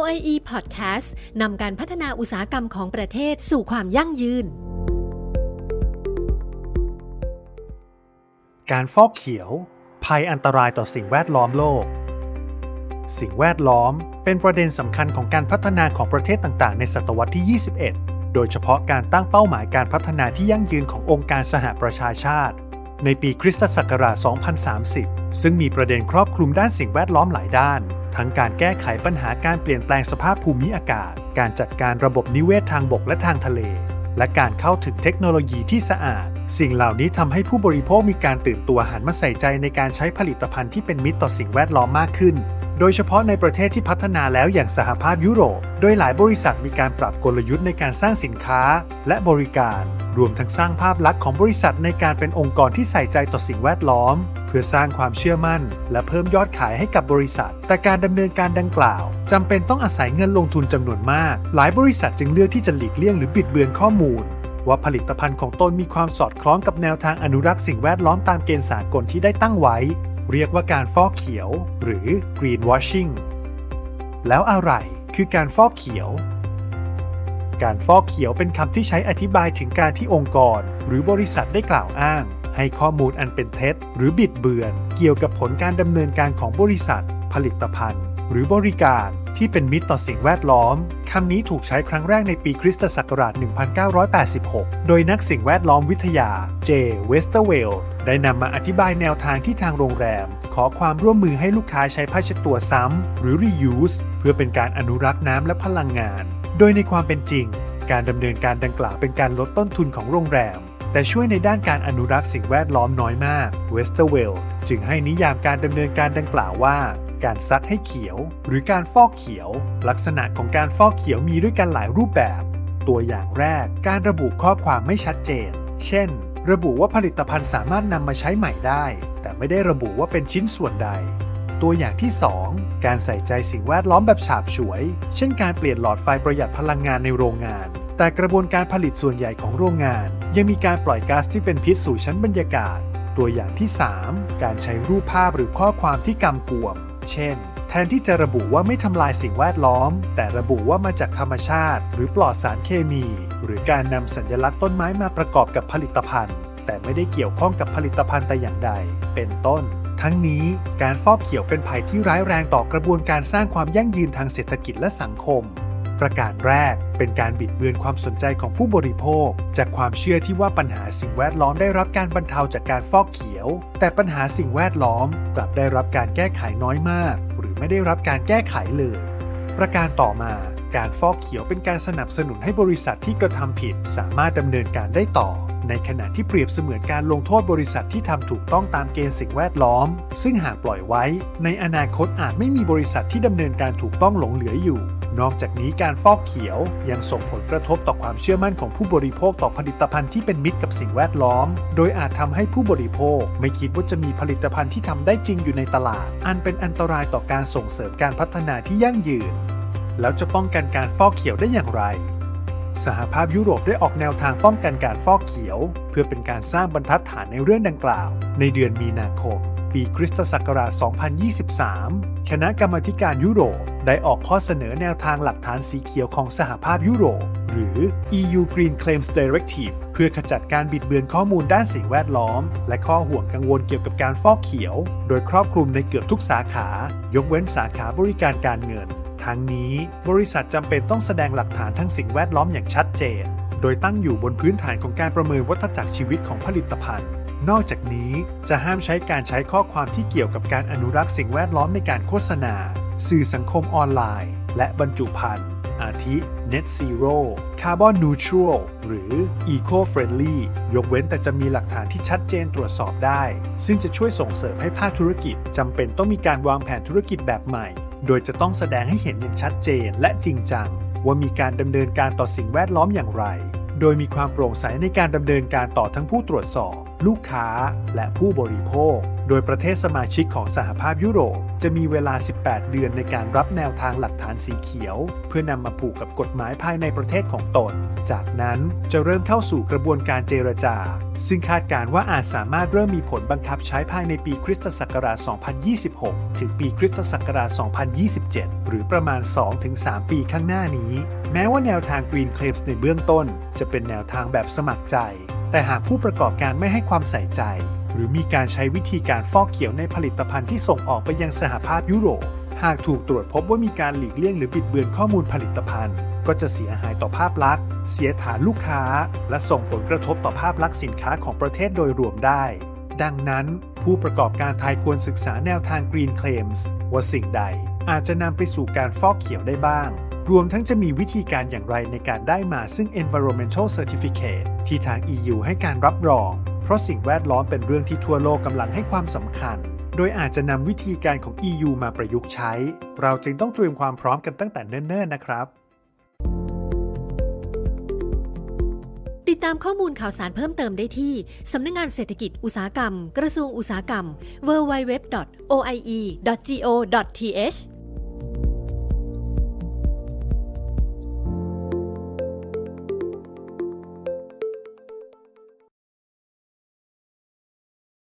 OIE Podcast นำการพัฒนาอุตสาหกรรมของประเทศสู่ความยั่งยืน การฟอกเขียว ภัยอันตรายต่อสิ่งแวดล้อมโลก สิ่งแวดล้อมเป็นประเด็นสำคัญของการพัฒนาของประเทศต่างๆ ในศตวรรษที่ 21 โดยเฉพาะการตั้งเป้าหมายการพัฒนาที่ยั่งยืนขององค์การสหประชาชาติ ในปีคริสตศักราช 2030 ซึ่งมีประเด็นครอบคลุมด้านสิ่งแวดล้อมหลายด้าน ทั้งการแก้ไขปัญหาการเปลี่ยนแปลงสภาพภูมิอากาศ การจัดการระบบนิเวศทางบกและทางทะเล และการเข้าถึงเทคโนโลยีที่สะอาด สิ่งเหล่านี้ทำให้ผู้บริโภคมีการตื่นตัวหันมาใส่ใจในการใช้ผลิตภัณฑ์ที่เป็นมิตรต่อสิ่งแวดล้อมมากขึ้น โดยเฉพาะในประเทศที่พัฒนาแล้วอย่างสหภาพยุโรป โดยหลายบริษัทมีการปรับกลยุทธ์ในการสร้างสินค้า และบริการ รวมทั้งสร้างภาพลักษณ์ของบริษัทในการเป็นองค์กรที่ใส่ใจต่อสิ่งแวดล้อม พื่อสร้างความเชื่อมั่น และเพิ่มยอดขายให้กับบริษัท แต่การดำเนินการดังกล่าวจำเป็นต้องอาศัยเงินลงทุนจำนวนมาก หลายบริษัทจึงเลือกที่จะหลีกเลี่ยงหรือบิดเบือนข้อมูล ว่าผลิตภัณฑ์ของตนมีความสอดคล้องกับแนวทางอนุรักษ์สิ่งแวดล้อมตามเกณฑ์สากลที่ได้ตั้งไว้ เรียกว่าการฟอกเขียว หรือ greenwashing แล้วอะไรคือการฟอกเขียวการฟอกเขียวเป็นคำที่ใช้อธิบายถึงการที่องค์กร หรือบริษัทได้กล่าวอ้าง ให้ข้อมูลอันเป็นเท็จ หรือบิดเบือน เกี่ยวกับผลการดำเนินการของบริษัท ผลิตภัณฑ์ หรือบริการที่เป็นมิตรต่อสิ่งแวดล้อม คำนี้ถูกใช้ครั้งแรกในปีคริสตศักราช 1986 โดยนักสิ่งแวดล้อมวิทยา เจ เวสเตอร์เวลด์ได้นำมาอธิบายแนวทางที่ทางโรงแรม ขอความร่วมมือให้ลูกค้าใช้ผ้าเช็ดตัวซ้ำ หรือ reuse เพื่อเป็นการอนุรักษ์น้ำและพลังงาน โดยในความเป็นจริง การดำเนินการดังกล่าวเป็นการลดต้นทุนของโรงแรม แต่ช่วยในด้านการอนุรักษ์สิ่งแวดล้อมน้อยมากเวสเตอร์เวลจึงให้นิยามการดำเนินการดังกล่าวว่า การซักให้เขียว หรือการฟอกเขียว ลักษณะของการฟอกเขียวมีด้วยกันหลายรูปแบบ ตัวอย่างแรก การระบุข้อความไม่ชัดเจน เช่น ระบุว่าผลิตภัณฑ์สามารถนำมาใช้ใหม่ได้ แต่ไม่ได้ระบุว่าเป็นชิ้นส่วนใด ตัวอย่างที่ 2 การใส่ใจสิ่งแวดล้อมแบบฉาบฉวย เช่น การเปลี่ยนหลอดไฟประหยัดพลังงานในโรงงาน แต่กระบวนการผลิตส่วนใหญ่ของโรงงาน ยังมีการปล่อยก๊าซที่เป็นพิษสู่ชั้นบรรยากาศ ตัวอย่างที่ 3 การใช้รูปภาพหรือข้อความที่กำกวม เช่น แทนที่จะระบุว่าไม่ทำลายสิ่งแวดล้อม แต่ระบุว่ามาจากธรรมชาติ หรือปลอดสารเคมี หรือการนำสัญลักษณ์ต้นไม้มาประกอบกับผลิตภัณฑ์ แต่ไม่ได้เกี่ยวข้องกับผลิตภัณฑ์แต่อย่างใด เป็นต้นทั้งนี้การฟอกเขียวเป็นภัยที่ร้ายแรงต่อกระบวนการสร้างความยั่งยืนทางเศรษฐกิจและสังคม ประการแรก เป็นการบิดเบือนความสนใจของผู้บริโภค จากความเชื่อที่ว่าปัญหาสิ่งแวดล้อมได้รับการบรรเทาจากการฟอกเขียว แต่ปัญหาสิ่งแวดล้อมกลับได้รับการแก้ไขน้อยมาก หรือไม่ได้รับการแก้ไขเลย ประการต่อมา การฟอกเขียวเป็นการสนับสนุนให้บริษัทที่กระทำผิด สามารถดำเนินการได้ต่อ ในขณะที่เปรียบเสมือนการลงโทษบริษัทที่ทำถูกต้องตามเกณฑ์สิ่งแวดล้อม ซึ่งหากปล่อยไว้ ในอนาคตอาจไม่มีบริษัทที่ดำเนินการถูกต้องหลงเหลืออยู่ นอกจากนี้การฟอกเขียวยังส่งผลกระทบต่อความเชื่อมั่นของผู้บริโภคต่อผลิตภัณฑ์ที่เป็นมิตรกับสิ่งแวดล้อม โดยอาจทำให้ผู้บริโภคไม่คิดว่าจะมีผลิตภัณฑ์ที่ทำได้จริงอยู่ในตลาด อันเป็นอันตรายต่อการส่งเสริมการพัฒนาที่ยั่งยืน แล้วจะป้องกันการฟอกเขียวได้อย่างไร สหภาพยุโรปได้ออกแนวทางป้องกันการฟอกเขียว เพื่อเป็นการสร้างบรรทัดฐานในเรื่องดังกล่าว ในเดือนมีนาคม ปีคริสตศักราช 2023 คณะกรรมการยุโรปได้ออกข้อเสนอแนวทางหลักฐานสีเขียวของสหภาพยุโรป หรือ EU Green Claims Directive เพื่อขจัดการบิดเบือนข้อมูลด้านสิ่งแวดล้อม และข้อห่วงกังวลเกี่ยวกับการฟอกเขียว โดยครอบคลุมในเกือบทุกสาขา ยกเว้นสาขาบริการการเงิน ทั้งนี้บริษัทจำเป็นต้องแสดงหลักฐานทั้งสิ่งแวดล้อมอย่างชัดเจน โดยตั้งอยู่บนพื้นฐานของการประเมินวัฏจักรชีวิตของผลิตภัณฑ์ นอกจากนี้จะห้ามใช้การใช้ข้อความที่เกี่ยวกับการอนุรักษ์สิ่งแวดล้อมในการโฆษณา สื่อสังคมออนไลน์ และบรรจุภัณฑ์อาทิ Net Zero Carbon Neutral หรือ Eco Friendly ยกเว้นแต่จะมีหลักฐานที่ชัดเจนตรวจสอบได้ ซึ่งจะช่วยส่งเสริมให้ภาคธุรกิจจำเป็นต้องมีการวางแผนธุรกิจแบบใหม่ โดยจะต้องแสดงให้เห็นอย่างชัดเจนและจริงจัง ว่ามีการดำเนินการต่อสิ่งแวดล้อมอย่างไร โดยมีความโปร่งใสในการดำเนินการต่อทั้งผู้ตรวจสอบ ลูกค้า และผู้บริโภค โดยประเทศสมาชิกของสหภาพยุโรป จะมีเวลา 18 เดือนในการรับแนวทางหลักฐานสีเขียว เพื่อนำมาผูกกับกฎหมายภายในประเทศของตน จากนั้นจะเริ่มเข้าสู่กระบวนการเจรจา ซึ่งคาดการณ์ว่าอาจสามารถเริ่มมีผลบังคับใช้ภายในปีคริสตศักราช 2026 ถึงปีคริสตศักราช 2027 หรือประมาณ 2-3 ปีข้างหน้านี้ แม้ว่าแนวทาง Green Claims ในเบื้องต้น จะเป็นแนวทางแบบสมัครใจ แต่หากผู้ประกอบการไม่ให้ความใส่ใจ หรือมีการใช้วิธีการฟอกเขียวในผลิตภัณฑ์ที่ส่งออกไปยังสหภาพยุโรป หากถูกตรวจพบว่ามีการหลีกเลี่ยงหรือบิดเบือนข้อมูลผลิตภัณฑ์ ก็จะเสียหายต่อภาพลักษณ์ เสียฐานลูกค้า และส่งผลกระทบต่อภาพลักษณ์สินค้าของประเทศโดยรวมได้ ดังนั้น ผู้ประกอบการไทยควรศึกษาแนวทาง Green Claims ว่าสิ่งใดอาจจะนำไปสู่การฟอกเขียวได้บ้าง รวมทั้งจะมีวิธีการอย่างไรในการได้มาซึ่ง Environmental Certificate ที่ทาง EU ให้การรับรอง เพราะสิ่งแวดล้อมเป็นเรื่องที่ทั่วโลกกำลังให้ความสำคัญ โดยอาจจะนำวิธีการของ EU มาประยุกต์ใช้ เราจึงต้องเตรียมความพร้อมกันตั้งแต่เนิ่นๆนะครับ ติดตามข้อมูลข่าวสารเพิ่มเติมได้ที่ สำนักงานเศรษฐกิจอุตสาหกรรม กระทรวงอุตสาหกรรม www.oie.go.th